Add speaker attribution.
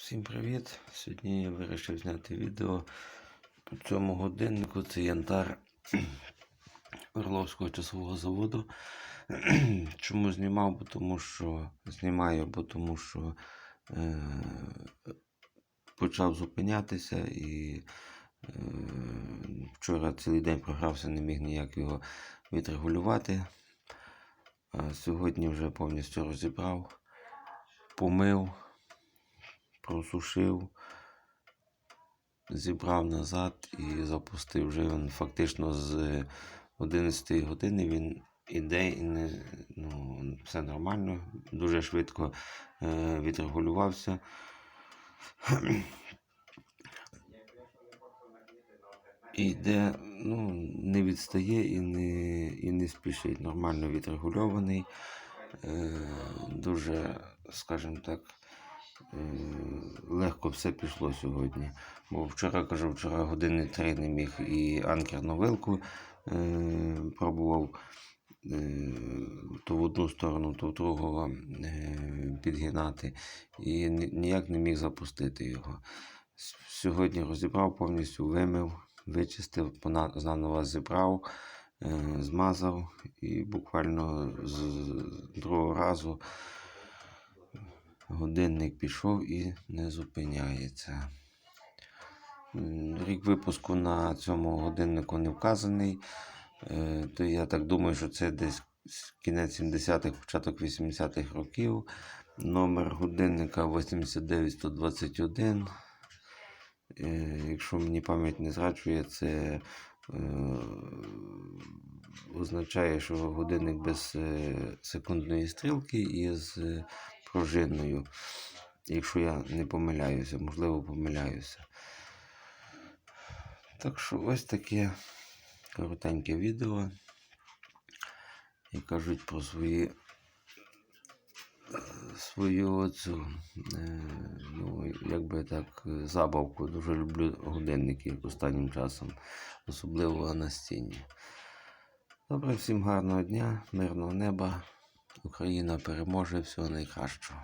Speaker 1: Всім привіт! Сьогодні я вирішив зняти відео по цьому годиннику. Це янтар Орловського часового заводу. Чому знімав? Бо тому що знімаю, бо тому що е, почав зупинятися і е, вчора цілий день програвся, не міг ніяк його відрегулювати. А сьогодні вже повністю розібрав, помив просушив, зібрав назад і запустив вже він фактично з 11 години він іде і не, ну, все нормально, дуже швидко е, відрегулювався. І йде, ну, не відстає і не, і не спішить. Нормально відрегульований. Е, дуже, скажімо так, легко все пішло сьогодні. Бо вчора, кажу, вчора години три не міг і анкерну вилку е, пробував е, то в одну сторону, то в другу е, підгинати. І ніяк не міг запустити його. Сьогодні розібрав, повністю вимив, вичистив, заново зібрав, е, змазав і буквально з другого разу годинник пішов і не зупиняється. Рік випуску на цьому годиннику не вказаний. Е, То я так думаю, що це десь кінець 70-х, початок 80-х років. Номер годинника 89121. Е, Якщо мені пам'ять не зраджує, це е, означає, що годинник без секундної стрілки і з пружиною. Якщо я не помиляюся, можливо, помиляюся. Так що ось таке коротеньке відео. І кажуть про свої е, свою оцю, е, ну, якби так, е, забавку. Дуже люблю годинники останнім часом, особливо на стіні. Добре, всім гарного дня, мирного неба. Україна переможе всього найкращого.